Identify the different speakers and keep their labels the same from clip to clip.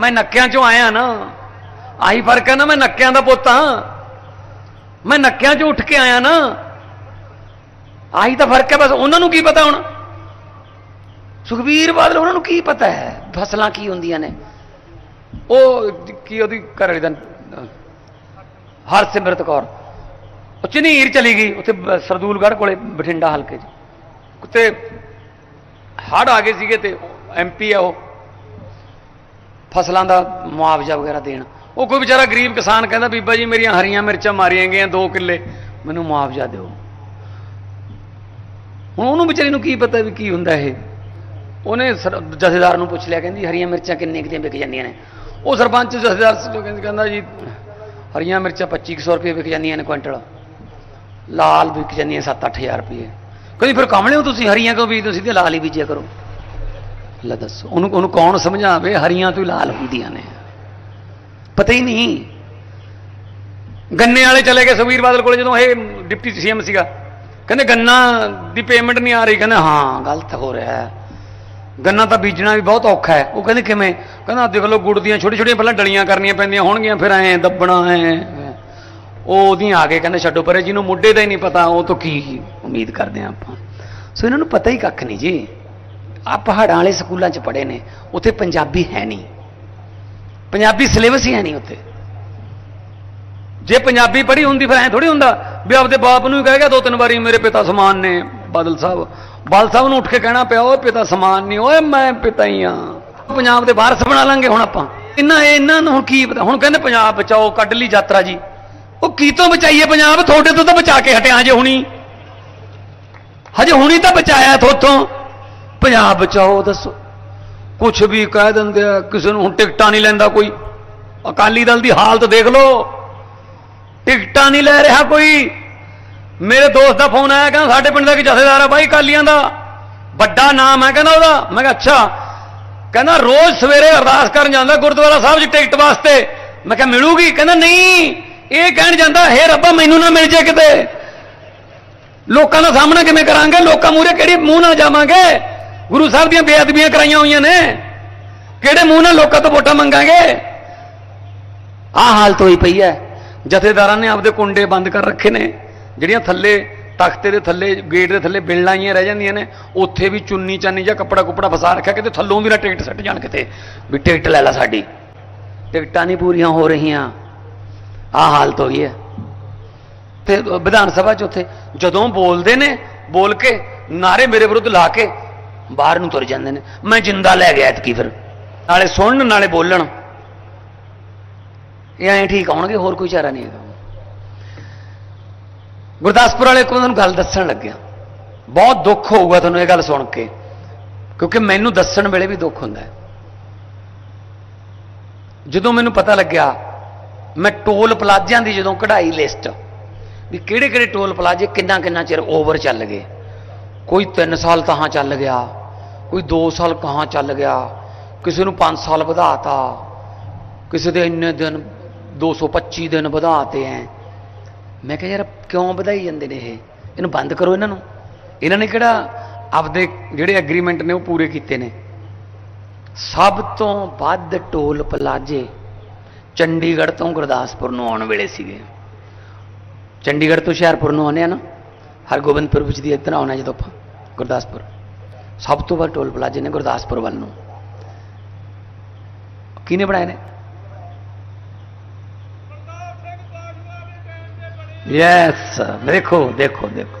Speaker 1: ਮੈਂ ਨੱਕਿਆਂ ਚੋਂ ਆਇਆ ਨਾ, ਆਹੀ ਫ਼ਰਕ ਹੈ ਨਾ ਮੈਂ ਨੱਕਿਆਂ ਦਾ ਪੁੱਤ ਹਾਂ। ਮੈਂ ਨੱਕਿਆਂ ਚੋਂ ਉੱਠ ਕੇ ਆਇਆ ਨਾ, ਆਹੀ ਤਾਂ ਫ਼ਰਕ ਹੈ ਬਸ, ਉਹਨਾਂ ਨੂੰ ਕੀ ਪਤਾ ਹੁਣ? ਸੁਖਬੀਰ ਬਾਦਲ, ਉਹਨਾਂ ਨੂੰ ਕੀ ਪਤਾ ਹੈ? ਫਸਲਾਂ ਕੀ ਹੁੰਦੀਆਂ ਨੇ? ਉਹ ਕੀ ਉਹਦੀ ਘਰ ਵਾਲੀ ਦਾ ਹਰਸਿਮਰਤ ਕੌਰ। ਉਹ ਚਨੀਰ ਚਲੀ ਗਈ, ਉੱਥੇ ਸਰਦੂਲਗੜ੍ਹ ਕੋਲੇ ਬਠਿੰਡਾ ਹਲਕੇ 'ਚ। ਉੱਤੇ ਹੜ ਆ ਗਏ ਸੀਗੇ ਤੇ ਐਮਪੀ ਆ ਉਹ। ਫਸਲਾਂ ਦਾ ਮੁਆਵਜ਼ਾ ਵਗੈਰਾ ਦੇਣ। ਉਹ ਕੋਈ ਵਿਚਾਰਾ ਗਰੀਬ ਕਿਸਾਨ ਕਹਿੰਦਾ, ਬੀਬਾ ਜੀ ਮੇਰੀਆਂ ਹਰੀਆਂ ਮਿਰਚਾਂ ਮਾਰੀਆਂ ਗਈਆਂ 2 ਕਿੱਲੇ, ਮੈਨੂੰ ਮੁਆਵਜ਼ਾ ਦਿਓ। ਹੁਣ ਉਹਨੂੰ ਵਿਚਾਰੀ ਨੂੰ ਕੀ ਪਤਾ ਵੀ ਕੀ ਹੁੰਦਾ ਇਹ? ਉਹਨੇ ਸਰ- ਜਥੇਦਾਰ ਨੂੰ ਪੁੱਛ ਲਿਆ, ਕਹਿੰਦੀ ਹਰੀਆਂ ਮਿਰਚਾਂ ਕਿੰਨੇ ਕਿਤੇ ਵਿਕ ਜਾਂਦੀਆਂ ਨੇ? ਉਹ ਸਰਪੰਚ ਜਥੇਦਾਰ ਜੋ ਕਹਿੰਦਾ ਜੀ, ਹਰੀਆਂ ਮਿਰਚਾਂ 2500 ਰੁਪਏ ਵਿਕ ਜਾਂਦੀਆਂ ਨੇ ਕੁਇੰਟਲ। ਲਾਲ ਵਿਕ ਜਾਂਦੀਆਂ 7-8000 ਰੁਪਏ। ਕਹਿੰਦੀ, ਫਿਰ ਕਮਲੇ ਹੋ ਤੁਸੀਂ? ਹਰੀਆਂ ਕਿਉਂ ਬੀਜਦੇ ਹੋ? ਸਿੱਧੇ ਲਾਲ ਹੀ ਬੀਜਿਆ ਕਰੋ। ਲੈ ਦੱਸੋ। ਉਹਨੂੰ ਉਹਨੂੰ ਕੌਣ ਸਮਝਾਵੇ? ਹਰੀਆਂ ਤੋਂ ਹੀ ਲਾਲ ਹੁੰਦੀਆਂ ਨੇ। ਪਤਾ ਹੀ ਨਹੀਂ। ਗੰਨੇ ਵਾਲੇ ਚਲੇ ਗਏ ਸੁਖਬੀਰ ਬਾਦਲ ਕੋਲੇ ਜਦੋਂ ਇਹ ਡਿਪਟੀ ਸੀਐਮ ਸੀਗਾ। ਕਹਿੰਦੇ ਗੰਨਾ ਦੀ ਪੇਮੈਂਟ ਨਹੀਂ ਆ ਰਹੀ। ਕਹਿੰਦੇ ਹਾਂ, ਗਲਤ ਹੋ ਰਿਹਾ ਹੈ। ਗੰਨਾ ਤਾਂ ਬੀਜਣਾ ਵੀ ਬਹੁਤ ਔਖਾ ਹੈ। ਉਹ ਕਹਿੰਦੇ ਕਿਵੇਂ? ਕਹਿੰਦਾ ਦੇਖ ਲਓ, ਗੁੜ ਦੀਆਂ ਛੋਟੀ ਛੋਟੀਆਂ ਪਹਿਲਾਂ ਡਲੀਆਂ ਕਰਨੀਆਂ ਪੈਂਦੀਆਂ ਹੋਣਗੀਆਂ, ਫਿਰ ਐ ਦੱਬਣਾ ਐ। ਉਹ ਉਹਦੀਆਂ ਆ ਕੇ ਕਹਿੰਦੇ ਛੱਡੋ, ਪਰੇ ਜਿਹਨੂੰ ਮੁੱਢੇ ਦਾ ਹੀ ਨਹੀਂ ਪਤਾ, ਉਹ ਤੋਂ ਕੀ ਉਮੀਦ ਕਰਦੇ ਆ ਆਪਾਂ। ਸੋ ਇਹਨਾਂ ਨੂੰ ਪਤਾ ਹੀ ਕੱਖ ਨਹੀਂ ਜੀ। ਆ ਪਹਾੜਾਂ ਵਾਲੇ ਸਕੂਲਾਂ 'ਚ ਪੜ੍ਹੇ ਨੇ, ਉੱਥੇ ਪੰਜਾਬੀ ਹੈ ਨਹੀਂ। ਪੰਜਾਬੀ ਸਿਲੇਬਸ ਹੀ ਹੈ ਨਹੀਂ ਉੱਥੇ। ਜੇ ਪੰਜਾਬੀ ਪੜ੍ਹੀ ਹੁੰਦੀ ਫਿਰ ਐ ਥੋੜੀ ਹੁੰਦਾ ਵੀ ਆਪਦੇ ਬਾਪ ਨੂੰ ਹੀ ਕਹੇਗਾ ਦੋ ਤਿੰਨ ਵਾਰੀ ਮੇਰੇ ਪਿਤਾ ਸਮਾਨ ਨੇ, ਬਾਦਲ ਸਾਹਿਬ। ਬਾਦਲ ਸਾਹਿਬ ਨੂੰ ਉੱਠ ਕੇ ਕਹਿਣਾ ਪਿਆ, ਓਏ ਪਿਤਾ ਸਮਾਨ ਨਹੀਂ, ਓਏ ਮੈਂ ਪਿਤਾ ਹੀ ਆ ਪੰਜਾਬ ਦੇ ਵਾਰਸ ਬਣਾ ਲਾਂਗੇ ਹੁਣ ਆਪਾਂ। ਇਹਨਾਂ ਇਹਨਾਂ ਨੂੰ ਹੁਣ ਕੀ ਪਤਾ? ਹੁਣ ਕਹਿੰਦੇ ਪੰਜਾਬ ਬਚਾਓ, ਕੱਢ ਲਈ ਯਾਤਰਾ ਜੀ। ਉਹ ਕੀ ਤੋਂ ਬਚਾਈਏ ਪੰਜਾਬ? ਤੁਹਾਡੇ ਤੋਂ ਤਾਂ ਬਚਾ ਕੇ ਹਟਿਆ ਜੇ ਹੁਣੀ। ਹਜੇ ਹੁਣੀ ਤਾਂ ਬਚਾਇਆ ਥੋਥੋਂ। ਪੰਜਾਬ ਬਚਾਓ, ਦੱਸੋ। ਕੁਝ ਵੀ ਕਹਿ ਦਿੰਦੇ ਆ, ਕਿਸੇ ਨੂੰ ਹੁਣ ਟਿਕਟਾਂ ਨਹੀਂ ਲੈਂਦਾ ਕੋਈ। ਅਕਾਲੀ ਦਲ ਦੀ ਹਾਲਤ ਦੇਖ ਲਓ। ਟਿਕਟਾਂ ਨਹੀਂ ਲੈ ਰਿਹਾ ਕੋਈ। ਮੇਰੇ ਦੋਸਤ ਦਾ ਫੋਨ ਆਇਆ, ਕਹਿੰਦਾ ਸਾਡੇ ਪਿੰਡ ਦਾ ਕਿ ਜਥੇਦਾਰ ਆ ਬਾਈ ਅਕਾਲੀਆਂ ਦਾ। ਵੱਡਾ ਨਾਮ ਹੈ, ਕਹਿੰਦਾ ਉਹਦਾ। ਮੈਂ ਕਿਹਾ, ਅੱਛਾ। ਕਹਿੰਦਾ, ਰੋਜ਼ ਸਵੇਰੇ ਅਰਦਾਸ ਕਰਨ ਜਾਂਦਾ ਗੁਰਦੁਆਰਾ ਸਾਹਿਬ 'ਚ ਟਿਕਟ ਵਾਸਤੇ। ਮੈਂ ਕਿਹਾ, ਮਿਲੂਗੀ? ਕਹਿੰਦਾ, ਨਹੀਂ। ਇਹ ਕਹਿਣ ਜਾਂਦਾ, ਹੈ ਰੱਬਾ, ਮੈਨੂੰ ਨਾ ਮਿਲ ਜੇ ਕਿਤੇ। ਲੋਕਾਂ ਦਾ ਸਾਹਮਣਾ ਕਿਵੇਂ ਕਰਾਂਗੇ? ਲੋਕਾਂ ਮੂਹਰੇ ਕਿਹੜੀ ਮੂੰਹ ਨਾਲ ਜਾਵਾਂਗੇ? ਗੁਰੂ ਸਾਹਿਬ ਦੀਆਂ ਬੇਅਦਬੀਆਂ ਕਰਾਈਆਂ ਹੋਈਆਂ ਨੇ। ਕਿਹੜੇ ਮੂੰਹ ਨਾਲ ਲੋਕਾਂ ਤੋਂ ਵੋਟਾਂ ਮੰਗਾਂਗੇ? ਆਹ ਹਾਲਤ ਹੋਈ ਪਈ ਹੈ। ਜਥੇਦਾਰਾਂ ਨੇ ਆਪਦੇ ਕੁੰਡੇ ਬੰਦ ਕਰ ਰੱਖੇ ਨੇ। ਜਿਹੜੀਆਂ ਥੱਲੇ, ਤਖਤੇ ਦੇ ਥੱਲੇ, ਗੇਟ ਦੇ ਥੱਲੇ ਬਿਲਡਾਂ ਆਈਆਂ ਰਹਿ ਜਾਂਦੀਆਂ ਨੇ, ਉੱਥੇ ਵੀ ਚੁੰਨੀ ਚਾਨੀ ਜਾਂ ਕੱਪੜਾ ਕੁਪੜਾ ਫਸਾ ਰੱਖਿਆ, ਕਿਤੇ ਥੱਲੋਂ ਵੀ ਨਾ ਟਿਕਟ ਸੱਟ ਜਾਣ ਕਿਤੇ। ਵੀ ਟਿਕਟ ਲੈ ਲੈ ਸਾਡੀ। ਟਿਕਟਾਂ ਨਹੀਂ ਪੂਰੀਆਂ ਹੋ ਰਹੀਆਂ। ਆਹ ਹਾਲਤ ਹੋਈ ਹੈ। ਤੇ ਵਿਧਾਨ ਸਭਾ 'ਚ ਉੱਥੇ ਜਦੋਂ ਬੋਲਦੇ ਨੇ, ਬੋਲ ਕੇ ਨਾਰੇ ਮੇਰੇ ਵਿਰੁੱਧ ਲਾ ਕੇ ਬਾਹਰ ਨੂੰ ਤੁਰ ਜਾਂਦੇ ਨੇ। ਮੈਂ ਜਿੰਦਾ ਲੈ ਗਿਆ ਐਤਕੀ ਫਿਰ। ਨਾਲੇ ਸੁਣਨ, ਨਾਲੇ ਬੋਲਣ। ਇਹ ਐਂ ਠੀਕ ਆਉਣਗੇ, ਹੋਰ ਕੋਈ ਚਾਰਾ ਨਹੀਂ ਹੈਗਾ। ਗੁਰਦਾਸਪੁਰ ਵਾਲੇ ਕੋਲ ਤੁਹਾਨੂੰ ਗੱਲ ਦੱਸਣ ਲੱਗਿਆ। ਬਹੁਤ ਦੁੱਖ ਹੋਊਗਾ ਤੁਹਾਨੂੰ ਇਹ ਗੱਲ ਸੁਣ ਕੇ। ਕਿਉਂਕਿ ਮੈਨੂੰ ਦੱਸਣ ਵੇਲੇ ਵੀ ਦੁੱਖ ਹੁੰਦਾ ਹੈ। ਜਦੋਂ ਮੈਨੂੰ ਪਤਾ ਲੱਗਿਆ, ਮੈਂ ਟੋਲ ਪਲਾਜ਼ਿਆਂ ਦੀ ਜਦੋਂ ਕਢਾਈ ਲਿਸਟ, ਵੀ ਕਿਹੜੇ ਕਿਹੜੇ ਟੋਲ ਪਲਾਜ਼ੇ ਕਿੰਨਾ ਕਿੰਨਾ ਚਿਰ ਓਵਰ ਚੱਲ ਗਏ। ਕੋਈ 3 ਸਾਲ ਤਾਂ ਹਾਂ ਚੱਲ ਗਿਆ। ਕੋਈ 2 ਸਾਲ ਕਹਾਂ ਚੱਲ ਗਿਆ? ਕਿਸੇ ਨੂੰ 5 ਸਾਲ ਵਧਾਤਾ। ਕਿਸੇ ਦੇ ਇੰਨੇ ਦਿਨ 225 ਦਿਨ ਵਧਾਤੇ ਐ। ਮੈਂ ਕਿਹਾ, ਯਾਰ, ਕਿਉਂ ਵਧਾਈ ਜਾਂਦੇ ਨੇ ਇਹ? ਇਹਨੂੰ ਬੰਦ ਕਰੋ ਇਹਨਾਂ ਨੂੰ। ਇਹਨਾਂ ਨੇ ਕਿਹੜਾ ਆਪਦੇ ਜਿਹੜੇ ਐਗਰੀਮੈਂਟ ਨੇ ਉਹ ਪੂਰੇ ਕੀਤੇ ਨੇ? ਸਭ ਤੋਂ ਵੱਧ ਟੋਲ ਪਲਾਜ਼ੇ ਚੰਡੀਗੜ੍ਹ ਤੋਂ ਗੁਰਦਾਸਪੁਰ ਨੂੰ ਆਉਣ ਵੇਲੇ ਸੀਗੇ। ਚੰਡੀਗੜ੍ਹ ਤੋਂ ਹੁਸ਼ਿਆਰਪੁਰ ਨੂੰ ਆਉਂਦੇ ਆ ਨਾ, ਹਰਗੋਬਿੰਦਪੁਰ ਵਿੱਚ ਦੀ ਇੱਧਰ ਆਉਣਾ ਜਦੋਂ ਆਪਾਂ ਗੁਰਦਾਸਪੁਰ। ਸਭ ਤੋਂ ਵੱਧ ਟੋਲ ਪਲਾਜ਼ੇ ਨੇ ਗੁਰਦਾਸਪੁਰ ਵੱਲ ਨੂੰ। ਕਿਹਨੇ ਬਣਾਏ ਨੇ? ਯੈਸ ਦੇਖੋ ਦੇਖੋ ਦੇਖੋ।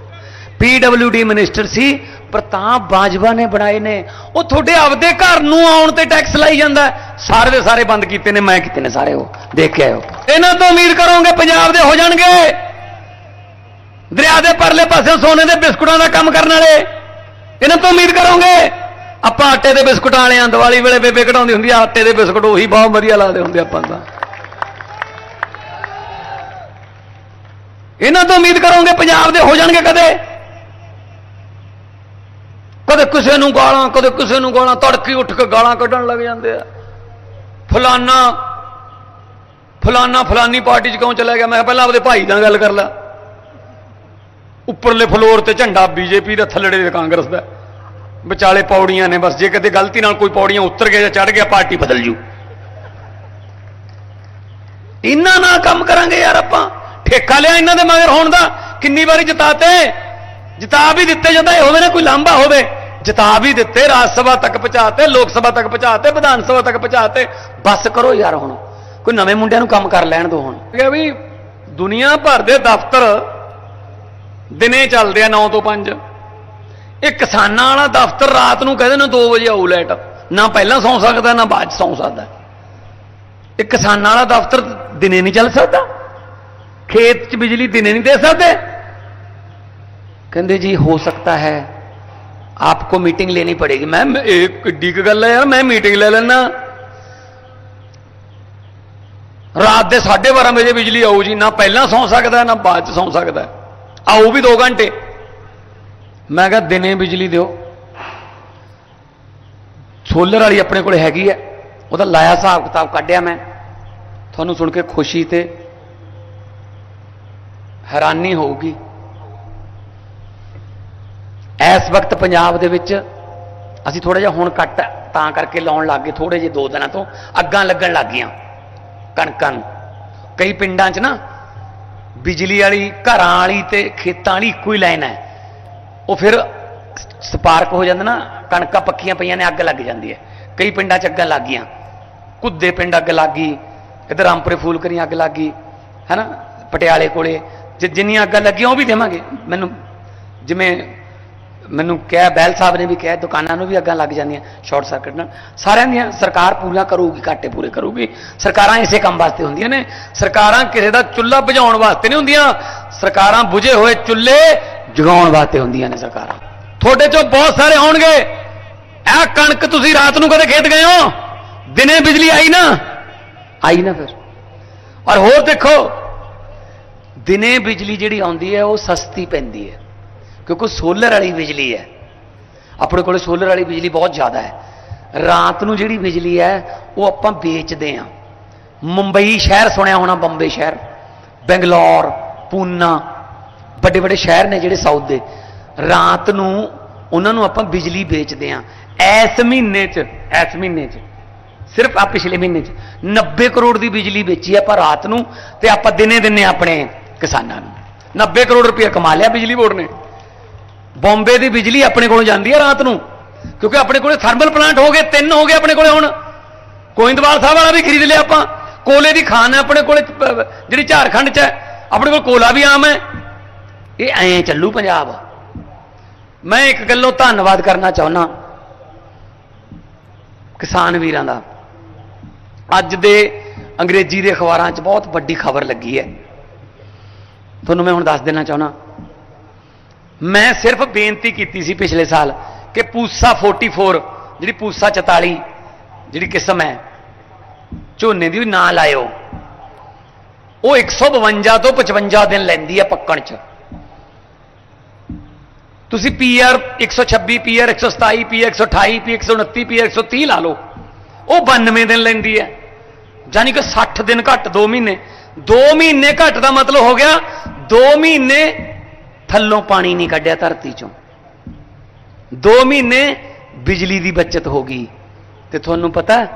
Speaker 1: ਪੀਡਬਲਯੂਡੀ ਮਿਨਿਸਟਰ ਸੀ, ਪ੍ਰਤਾਪ ਬਾਜਵਾ ਨੇ ਬਣਾਏ ਨੇ। ਉਹ ਤੁਹਾਡੇ ਆਪਦੇ ਘਰ ਨੂੰ ਆਉਣ ਤੇ ਟੈਕਸ ਲਾਈ ਜਾਂਦਾ ਸਾਰੇ ਦੇ ਸਾਰੇ ਬੰਦ ਕੀਤੇ ਨੇ, ਮੈਂ ਕੀਤੇ ਨੇ ਸਾਰੇ ਉਹ। ਦੇਖ ਕੇ ਆਇਓ। ਇਹਨਾਂ ਤੋਂ ਉਮੀਦ ਕਰੋਗੇ ਪੰਜਾਬ ਦੇ ਹੋ ਜਾਣਗੇ। ਦਰਿਆ ਦੇ ਪਰਲੇ ਪਾਸੇ ਸੋਨੇ ਦੇ ਬਿਸਕੁਟਾਂ ਦਾ ਕੰਮ ਕਰਨ ਵਾਲੇ। ਇਹਨਾਂ ਤੋਂ ਉਮੀਦ ਕਰੋਗੇ? ਆਪਾਂ ਆਟੇ ਦੇ ਬਿਸਕੁਟਾਂ ਵਾਲੇ ਆਂ, ਦੀਵਾਲੀ ਵੇਲੇ ਬੇਬੇ ਕਢਾਉਂਦੀ ਹੁੰਦੀ ਆ, ਆਟੇ ਦੇ ਬਿਸਕੁਟ ਉਹੀ ਬਹੁਤ ਵਧੀਆ ਲੱਗਦੇ ਹੁੰਦੇ ਆਪਾਂ ਦਾ ਇਹਨਾਂ ਤੋਂ ਉਮੀਦ ਕਰੋਗੇ ਪੰਜਾਬ ਦੇ ਹੋ ਜਾਣਗੇ ਕਦੇ? ਕਦੇ ਕਿਸੇ ਨੂੰ ਗਾਲਾਂ, ਕਦੇ ਕਿਸੇ ਨੂੰ ਗਾਲਾਂ, ਤੜਕੀ ਉੱਠ ਕੇ ਗਾਲਾਂ ਕੱਢਣ ਲੱਗ ਜਾਂਦੇ ਆ। ਫਲਾਨਾ ਫਲਾਨਾ ਫਲਾਨੀ ਪਾਰਟੀ 'ਚ ਕਿਉਂ ਚਲਾ ਗਿਆ? ਮੈਂ ਪਹਿਲਾਂ ਆਪਦੇ ਭਾਈ ਨਾਲ ਗੱਲ ਕਰ ਲਾ। ਉੱਪਰਲੇ ਫਲੋਰ ਤੇ ਝੰਡਾ ਬੀਜੇਪੀ ਦਾ ਥੱਲੜੇ ਦੇ ਕਾਂਗਰਸ ਦਾ। ਵਿਚਾਲੇ ਪੌੜੀਆਂ ਨੇ ਬਸ, ਜੇ ਕਦੇ ਗਲਤੀ ਨਾਲ ਕੋਈ ਪੌੜੀਆਂ ਉਤਰ ਗਿਆ ਜਾਂ ਚੜ ਗਿਆ, ਪਾਰਟੀ ਬਦਲ ਜੂ। ਇਹਨਾਂ ਨਾਲ ਕੰਮ ਕਰਾਂਗੇ ਯਾਰ ਆਪਾਂ। ਠੇਕਾ ਲਿਆ ਇਹਨਾਂ ਦੇ ਮਗਰ ਹੋਣ ਦਾ, ਕਿੰਨੀ ਵਾਰੀ ਜਿਤਾਤੇ? ਜਿਤਾ ਵੀ ਦਿੱਤੇ ਜਾਂਦਾ, ਇਹ ਹੋਵੇ ਨਾ ਕੋਈ ਲਾਂਭਾ ਹੋਵੇ। ਜਿਤਾ ਵੀ ਦਿੱਤੇ, ਰਾਜ ਸਭਾ ਤੱਕ ਪਹੁੰਚਾਤੇ, ਲੋਕ ਸਭਾ ਤੱਕ ਪਹੁੰਚਾਤੇ, ਵਿਧਾਨ ਸਭਾ ਤੱਕ ਪਹੁੰਚਾਤੇ। ਬਸ ਕਰੋ ਯਾਰ ਹੁਣ। ਕੋਈ ਨਵੇਂ ਮੁੰਡਿਆਂ ਨੂੰ ਕੰਮ ਕਰ ਲੈਣ ਦਿਓ ਹੁਣ। ਕਿ ਵੀ ਦੁਨੀਆ ਭਰ ਦੇ ਦਫ਼ਤਰ ਦਿਨੇ ਚੱਲਦੇ ਆ 9 ਤੋਂ 5 ਇਹ ਕਿਸਾਨਾਂ ਵਾਲਾ ਦਫ਼ਤਰ ਰਾਤ ਨੂੰ ਕਹਿੰਦੇ ਨੇ 2 ਵਜੇ ਆਉ ਲੈਟ। ਨਾ ਪਹਿਲਾਂ ਸੌਂ ਸਕਦਾ, ਨਾ ਬਾਅਦ ਸੌਂ ਸਕਦਾ। ਇਹ ਕਿਸਾਨਾਂ ਵਾਲਾ ਦਫ਼ਤਰ ਦਿਨੇ ਨਹੀਂ ਚੱਲ ਸਕਦਾ। ਖੇਤ 'ਚ ਬਿਜਲੀ ਦਿਨੇ ਨਹੀਂ ਦੇ ਸਕਦੇ। ਕਹਿੰਦੇ ਜੀ ਹੋ ਸਕਦਾ ਹੈ आपको मीटिंग लेनी पड़ेगी मैम एक डी की गल है यार मैं मीटिंग ले लेना ਰਾਤ ਦੇ 12:30 ਵਜੇ ਬਿਜਲੀ ਆਊ ਜੀ, ਨਾ ਪਹਿਲਾਂ ਸੌਂ ਸਕਦਾ, ਨਾ ਬਾਅਦ ਚ ਸੌਂ ਸਕਦਾ। ਆਓ ਵੀ 2 ਘੰਟੇ। ਮੈਂ ਕਿਹਾ, ਦਿਨੇ ਬਿਜਲੀ ਦਿਓ। ਸੋਲਰ ਵਾਲੀ ਆਪਣੇ ਕੋਲ ਹੈਗੀ ਹੈ ਉਹਦਾ ਲਾਇਆ ਹਿਸਾਬ ਕਿਤਾਬ ਕੱਢਿਆ ਮੈਂ। ਤੁਹਾਨੂੰ ਸੁਣ ਕੇ ਖੁਸ਼ੀ ਤੇ ਹੈਰਾਨੀ ਹੋਊਗੀ। ਇਸ ਵਕਤ ਪੰਜਾਬ ਦੇ ਵਿੱਚ ਅਸੀਂ ਥੋੜਾ ਜਿਹਾ ਹੁਣ ਕੱਟ ਤਾਂ ਕਰਕੇ ਲਾਉਣ ਲੱਗ ਗਏ ਥੋੜੇ ਜਿਹੇ ਦੋ ਦਿਨਾਂ ਤੋਂ ਅੱਗਾਂ ਲੱਗਣ ਲੱਗ ਗਈਆਂ। ਕਣਕਾਂ ਨੂੰ। ਕਈ ਪਿੰਡਾਂ 'ਚ ਨਾ ਬਿਜਲੀ ਵਾਲੀ, ਘਰਾਂ ਵਾਲੀ ਤੇ ਖੇਤਾਂ ਵਾਲੀ ਇੱਕੋ ਹੀ ਲਾਈਨ ਹੈ। ਉਹ ਫਿਰ ਸਪਾਰਕ ਹੋ ਜਾਂਦਾ ਨਾ, ਕਣਕਾਂ ਪੱਕੀਆਂ ਪਈਆਂ ਨੇ, ਅੱਗ ਲੱਗ ਜਾਂਦੀ ਹੈ। ਕਈ ਪਿੰਡਾਂ 'ਚ ਅੱਗਾਂ ਲੱਗ ਗਈਆਂ। ਕੁੱਦੇ ਪਿੰਡ ਅੱਗ ਲੱਗ ਗਈ, ਇਧਰ ਰਾਮਪੁਰੇ ਫੂਲਕਰੀ ਅੱਗ ਲੱਗ ਗਈ, ਹੈਨਾ? ਪਟਿਆਲੇ ਕੋਲੇ, ਜਿ- ਜਿੰਨੀਆਂ ਅੱਗਾਂ ਲੱਗੀਆਂ, ਉਹ ਵੀ ਦੇਵਾਂਗੇ। ਮੈਨੂੰ, ਜਿਵੇਂ ਮੈਨੂੰ ਕਿਹਾ ਬੈਲ ਸਾਹਿਬ ਨੇ ਵੀ ਕਿਹਾ, ਦੁਕਾਨਾਂ ਨੂੰ ਵੀ ਅੱਗਾਂ ਲੱਗ ਜਾਂਦੀਆਂ, ਸ਼ਾਰਟ ਸਰਕਟ ਨਾਲ। ਸਾਰਿਆਂ ਦੀਆਂ ਸਰਕਾਰ ਪੂਰੀਆਂ ਕਰੂਗੀ, ਘਾਟੇ ਪੂਰੇ ਕਰੂਗੀ। ਸਰਕਾਰਾਂ ਇਸੇ ਕੰਮ ਵਾਸਤੇ ਹੁੰਦੀਆਂ ਨੇ। ਸਰਕਾਰਾਂ ਕਿਸੇ ਦਾ ਚੁੱਲ੍ਹਾ ਬੁਝਾਉਣ ਵਾਸਤੇ ਨਹੀਂ ਹੁੰਦੀਆਂ। ਸਰਕਾਰਾਂ ਬੁਝੇ ਹੋਏ ਚੁੱਲ੍ਹੇ ਜਗਾਉਣ ਵਾਸਤੇ ਹੁੰਦੀਆਂ ਨੇ ਸਰਕਾਰਾਂ। ਤੁਹਾਡੇ ਚੋਂ ਬਹੁਤ ਸਾਰੇ ਹੋਣਗੇ ਇਹ ਕਣਕ ਤੁਸੀਂ ਰਾਤ ਨੂੰ ਕਦੇ ਖੇਤ ਗਏ ਹੋ? ਦਿਨੇ ਬਿਜਲੀ ਆਈ ਨਾ? ਆਈ ਨਾ ਫਿਰ। ਔਰ ਹੋਰ ਦੇਖੋ, ਦਿਨੇ ਬਿਜਲੀ ਜਿਹੜੀ ਆਉਂਦੀ ਹੈ, ਉਹ ਸਸਤੀ ਪੈਂਦੀ ਹੈ। ਕਿਉਂਕਿ ਸੋਲਰ ਵਾਲੀ ਬਿਜਲੀ ਹੈ। ਆਪਣੇ ਕੋਲ ਸੋਲਰ ਵਾਲੀ ਬਿਜਲੀ ਬਹੁਤ ਜ਼ਿਆਦਾ ਹੈ। ਰਾਤ ਨੂੰ ਜਿਹੜੀ ਬਿਜਲੀ ਹੈ, ਉਹ ਆਪਾਂ ਵੇਚਦੇ ਆ ਮੁੰਬਈ ਸ਼ਹਿਰ ਸੁਣਿਆ ਹੋਣਾ, ਬੰਬੇ ਸ਼ਹਿਰ। ਬੰਗਲੌਰ, ਪੂਨਾ, ਵੱਡੇ ਵੱਡੇ ਸ਼ਹਿਰ ਨੇ ਜਿਹੜੇ ਸਾਊਥ ਦੇ। ਰਾਤ ਨੂੰ ਉਹਨਾਂ ਨੂੰ ਆਪਾਂ ਬਿਜਲੀ ਵੇਚਦੇ ਆ ਇਸ ਮਹੀਨੇ 'ਚ, ਇਸ ਮਹੀਨੇ 'ਚ, ਸਿਰਫ ਆ ਪਿਛਲੇ ਮਹੀਨੇ 'ਚ 90 ਕਰੋੜ ਦੀ ਬਿਜਲੀ ਵੇਚੀ ਆਪਾਂ ਰਾਤ ਨੂੰ ਤੇ ਆਪਾਂ ਦਿਨੇ ਦਿਨੇ ਆਪਣੇ ਕਿਸਾਨਾਂ ਨੂੰ। 90 ਕਰੋੜ ਰੁਪਏ ਕਮਾ ਲਿਆ ਬਿਜਲੀ ਬੋਰਡ ਨੇ। ਬੰਬੇ ਦੀ ਬਿਜਲੀ ਆਪਣੇ ਕੋਲੋਂ ਜਾਂਦੀ ਹੈ ਰਾਤ ਨੂੰ। ਕਿਉਂਕਿ ਆਪਣੇ ਕੋਲੇ ਥਰਮਲ ਪਲਾਂਟ ਹੋ ਗਏ, ਤਿੰਨ ਹੋ ਗਏ ਆਪਣੇ ਕੋਲੇ ਹੁਣ। ਗੋਇੰਦਵਾਲ ਸਾਹਿਬ ਵਾਲਾ ਵੀ ਖਰੀਦ ਲਿਆ ਆਪਾਂ। ਕੋਲੇ ਦੀ ਖਾਨ ਹੈ ਆਪਣੇ ਕੋਲੇ ਜਿਹੜੀ ਝਾਰਖੰਡ 'ਚ ਹੈ, ਆਪਣੇ ਕੋਲ ਕੋਲਾ ਵੀ ਆਮ ਹੈ। ਇਹ ਐਂ ਚੱਲੂ ਪੰਜਾਬ। ਮੈਂ ਇੱਕ ਗੱਲੋਂ ਧੰਨਵਾਦ ਕਰਨਾ ਚਾਹੁੰਦਾ ਕਿਸਾਨ ਵੀਰਾਂ ਦਾ। ਅੱਜ ਦੇ ਅੰਗਰੇਜ਼ੀ ਦੇ ਅਖਬਾਰਾਂ 'ਚ ਬਹੁਤ ਵੱਡੀ ਖਬਰ ਲੱਗੀ ਹੈ। ਤੁਹਾਨੂੰ ਮੈਂ ਹੁਣ ਦੱਸ ਦੇਣਾ ਚਾਹੁੰਦਾ ਮੈਂ ਸਿਰਫ ਬੇਨਤੀ ਕੀਤੀ ਸੀ ਪਿਛਲੇ ਸਾਲ ਕਿ ਪੂਸਾ 44 ਜਿਹੜੀ ਪੂਸਾ 44 ਜਿਹੜੀ ਕਿਸਮ ਹੈ, ਝੋਨੇ ਦੀ ਵੀ ਨਾ ਲਾਇਓ। ਉਹ 152 ਤੋਂ 55 ਦਿਨ ਲੈਂਦੀ ਹੈ ਪੱਕਣ 'ਚ। ਤੁਸੀਂ PR 126 PR 127 PR 128 PR 129 PR 130 ਲਾ ਲਓ। ਉਹ 92 ਦਿਨ ਲੈਂਦੀ ਹੈ। ਯਾਨੀ ਕਿ 60 ਦਿਨ ਘੱਟ 2 ਮਹੀਨੇ। 2 ਮਹੀਨੇ ਘੱਟ ਦਾ ਮਤਲਬ ਹੋ ਗਿਆ 2 ਮਹੀਨੇ ਥੱਲੋਂ ਪਾਣੀ ਨਹੀਂ ਕੱਢਿਆ ਧਰਤੀ ਚੋਂ। 2 ਮਹੀਨੇ ਬਿਜਲੀ ਦੀ ਬਚਤ ਹੋ ਗਈ। ਤੇ ਤੁਹਾਨੂੰ ਪਤਾ,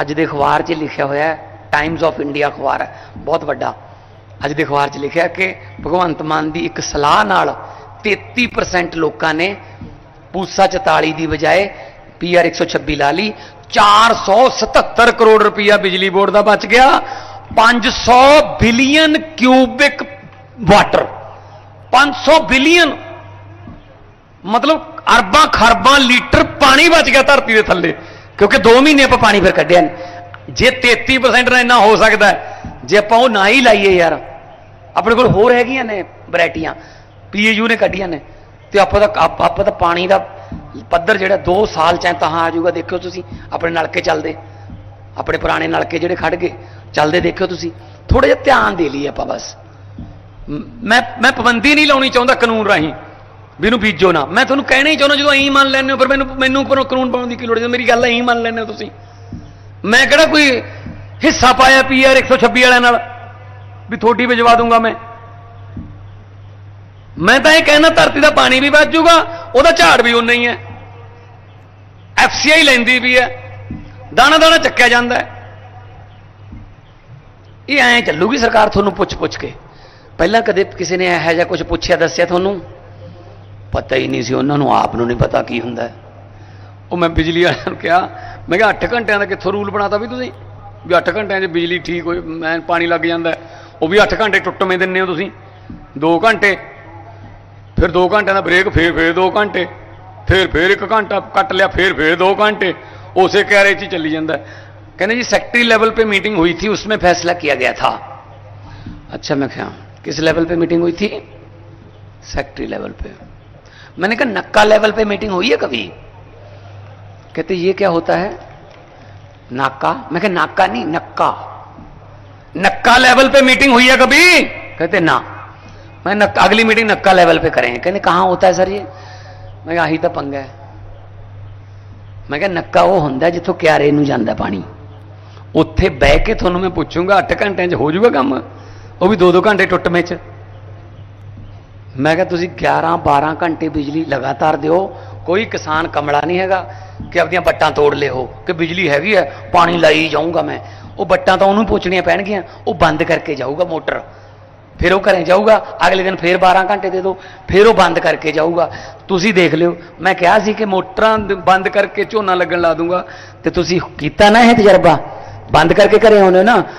Speaker 1: ਅੱਜ ਦੇ ਅਖਬਾਰ 'ਚ ਲਿਖਿਆ ਹੋਇਆ ਹੈ ਟਾਈਮਜ਼ ਆਫ ਇੰਡੀਆ ਅਖਬਾਰ ਹੈ, ਬਹੁਤ ਵੱਡਾ। ਅੱਜ ਦੇ ਅਖਬਾਰ 'ਚ ਲਿਖਿਆ ਕਿ ਭਗਵੰਤ ਮਾਨ ਦੀ ਇੱਕ ਸਲਾਹ ਨਾਲ 33% ਲੋਕਾਂ ਨੇ ਪੂਸਾ 44 ਦੀ ਬਜਾਏ ਪੀਆਰ 126 ਲਾ ਲਈ। 477 ਕਰੋੜ ਰੁਪਇਆ ਬਿਜਲੀ ਬੋਰਡ ਦਾ ਬਚ ਗਿਆ। 500 ਬਿਲੀਅਨ ਕਿਊਬਿਕ ਵਾਟਰ। 500 ਬਿਲੀਅਨ। ਮਤਲਬ ਅਰਬਾਂ ਖਰਬਾਂ ਲੀਟਰ ਪਾਣੀ ਬਚ ਗਿਆ ਧਰਤੀ ਦੇ ਥੱਲੇ, ਕਿਉਂਕਿ 2 ਮਹੀਨੇ ਆਪਾਂ ਪਾਣੀ ਫਿਰ ਕੱਢਿਆ ਨਹੀਂ। ਜੇ 33% ਨਾਲ ਇੰਨਾ ਹੋ ਸਕਦਾ ਜੇ ਆਪਾਂ ਉਹ ਨਾ ਹੀ ਲਾਈਏ ਯਾਰ। ਆਪਣੇ ਕੋਲ ਹੋਰ ਹੈਗੀਆਂ ਨੇ ਵੈਰਾਈਟੀਆਂ, ਪੀਏਯੂ ਨੇ ਕੱਢੀਆਂ ਨੇ। ਤੇ ਆਪਾਂ ਦਾ ਆਪ- ਆਪਾਂ ਦਾ ਪਾਣੀ ਦਾ ਪੱਧਰ ਜਿਹੜਾ 2 ਸਾਲ ਚ ਤਾਂ ਆ ਜਾਊਗਾ, ਦੇਖਿਓ ਤੁਸੀਂ, ਆਪਣੇ ਨਲਕੇ ਚੱਲਦੇ। ਆਪਣੇ ਪੁਰਾਣੇ ਨਲਕੇ ਜਿਹੜੇ ਖੜ ਗਏ, ਚੱਲਦੇ ਦੇਖਿਓ ਤੁਸੀਂ। ਥੋੜਾ ਜਿਹਾ ਧਿਆਨ ਦੇ ਲਈ ਆਪਾਂ ਬਸ। ਮੈਂ ਮੈਂ ਪਾਬੰਦੀ ਨਹੀਂ ਲਾਉਣੀ ਚਾਹੁੰਦਾ ਕਾਨੂੰਨ ਰਾਹੀਂ। ਵੀ ਇਹਨੂੰ ਬੀਜੋ ਨਾ। ਮੈਂ ਤੁਹਾਨੂੰ ਕਹਿਣਾ ਹੀ ਚਾਹੁੰਦਾ, ਜਦੋਂ ਐਂ ਮੰਨ ਲੈਂਦੇ ਹੋ ਫਿਰ ਮੈਨੂੰ ਮੈਨੂੰ ਉੱਪਰੋਂ ਕਾਨੂੰਨ ਪਾਉਣ ਦੀ ਕੀ ਲੋੜ ਜਦੋਂ ਮੇਰੀ ਗੱਲ ਐਂ ਮੰਨ ਲੈਂਦੇ ਹੋ ਤੁਸੀਂ। ਮੈਂ ਕਿਹੜਾ ਕੋਈ ਹਿੱਸਾ ਪਾਇਆ ਪੀਆਰ 126 ਵਾਲਿਆਂ ਨਾਲ? ਵੀ ਥੋੜੀ ਭਿਜਵਾ ਦੂੰਗਾ ਮੈਂ। ਮੈਂ ਤਾਂ ਇਹ ਕਹਿਣਾ, ਧਰਤੀ ਦਾ ਪਾਣੀ ਵੀ ਵੱਜ ਜਾਊਗਾ, ਉਹਦਾ ਝਾੜ ਵੀ ਉਨਾ ਹੀ ਹੈ। ਐਫਸੀਆਈ ਲੈਂਦੀ ਵੀ ਹੈ। ਦਾਣਾ ਦਾਣਾ ਚੱਕਿਆ ਜਾਂਦਾ ਹੈ। ਇਹ ਐਂ ਚੱਲੂਗੀ ਸਰਕਾਰ ਤੁਹਾਨੂੰ ਪੁੱਛ ਪੁੱਛ ਕੇ। ਪਹਿਲਾਂ ਕਦੇ ਕਿਸੇ ਨੇ ਇਹੋ ਜਿਹਾ ਕੁਝ ਪੁੱਛਿਆ ਦੱਸਿਆ ਤੁਹਾਨੂੰ ਪਤਾ ਹੀ ਨਹੀਂ ਸੀ ਉਹਨਾਂ ਨੂੰ ਆਪ ਨੂੰ ਨਹੀਂ ਪਤਾ ਕੀ ਹੁੰਦਾ ਹੈ। ਉਹ ਮੈਂ ਬਿਜਲੀ ਵਾਲਿਆਂ ਨੂੰ ਕਿਹਾ ਮੈਂ ਕਿਹਾ 8 ਘੰਟਿਆਂ ਦਾ ਕਿੱਥੋਂ ਰੂਲ ਬਣਾਤਾ ਵੀ ਤੁਸੀਂ ਵੀ 8 ਘੰਟਿਆਂ 'ਚ ਬਿਜਲੀ ਠੀਕ ਹੋਈ ਮੈਂ ਪਾਣੀ ਲੱਗ ਜਾਂਦਾ ਹੈ। ਉਹ ਵੀ 8 ਘੰਟੇ ਟੁੱਟਵੇਂ ਦਿੰਦੇ ਹੋ ਤੁਸੀਂ 2 ਘੰਟੇ ਫਿਰ 2 ਘੰਟਿਆਂ ਦਾ ਬ੍ਰੇਕ ਫੇਰ ਫੇਰ 2 ਘੰਟੇ ਫੇਰ ਫੇਰ 1 ਘੰਟਾ ਕੱਟ ਲਿਆ ਫੇਰ ਫੇਰ 2 घंटे उसे कह रहे थी चली जाता है कहने जी सेक्रेटरी लेवल पे मीटिंग हुई थी उसमें फैसला किया गया था अच्छा मैं क्या किस लेवल पे मीटिंग हुई थी सेक्रेटरी लेवल पे मैंने कहा नक्का लेवल पे मीटिंग हुई है कभी कहते ये क्या होता है नाका मैं कहा नाका नहीं नक्का नक्का लेवल पे मीटिंग हुई है कभी कहते ना मैं नक्का अगली मीटिंग नक्का लेवल पे करेंगे कहने कहाँ होता है सर ये मैं कहा आही तो पंगा है ਮੈਂ ਕਿਹਾ ਨੱਕਾ ਉਹ ਹੁੰਦਾ ਜਿੱਥੋਂ ਕਿਆਰੇ ਨੂੰ ਜਾਂਦਾ ਪਾਣੀ ਉੱਥੇ ਬਹਿ ਕੇ ਤੁਹਾਨੂੰ ਮੈਂ ਪੁੱਛੂੰਗਾ 8 ਘੰਟਿਆਂ 'ਚ ਹੋ ਜਾਊਗਾ ਕੰਮ ਉਹ ਵੀ 2-2 ਘੰਟੇ ਟੁੱਟਵੇਂ 'ਚ। ਮੈਂ ਕਿਹਾ, ਤੁਸੀਂ 11 12 ਘੰਟੇ ਬਿਜਲੀ ਲਗਾਤਾਰ ਦਿਓ। ਕੋਈ ਕਿਸਾਨ ਕਮਲਾ ਨਹੀਂ ਹੈਗਾ ਕਿ ਆਪਣੀਆਂ ਬੱਟਾਂ ਤੋੜ ਲਿਓ ਕਿ ਬਿਜਲੀ ਹੈਗੀ ਹੈ, ਪਾਣੀ ਲਾਈ ਜਾਊਂਗਾ ਮੈਂ। ਉਹ ਬੱਟਾਂ ਤਾਂ ਉਹਨੂੰ ਪੁੱਛਣੀਆਂ ਪੈਣਗੀਆਂ, ਉਹ ਬੰਦ ਕਰਕੇ ਜਾਊਗਾ ਮੋਟਰ। ਫਿਰ ਉਹ ਘਰੇ ਜਾਊਗਾ, ਅਗਲੇ ਦਿਨ ਫਿਰ 12 ਘੰਟੇ ਦੇ ਦਿਓ ਫਿਰ ਉਹ ਬੰਦ ਕਰਕੇ ਜਾਊਗਾ। ਤੁਸੀਂ ਦੇਖ ਲਿਓ, ਮੈਂ ਕਿਹਾ ਸੀ ਕਿ ਮੋਟਰਾਂ ਬੰਦ ਕਰਕੇ ਝੋਨਾ ਲੱਗਣ ਲਾ ਦੂੰਗਾ। ਤੇ ਤੁਸੀਂ ਕੀਤਾ ਨਾ ਇਹ ਤਜਰਬਾ? ਬੰਦ ਕਰਕੇ ਘਰੇ ਆਉਂਦੇ ਹੋ ਨਾ।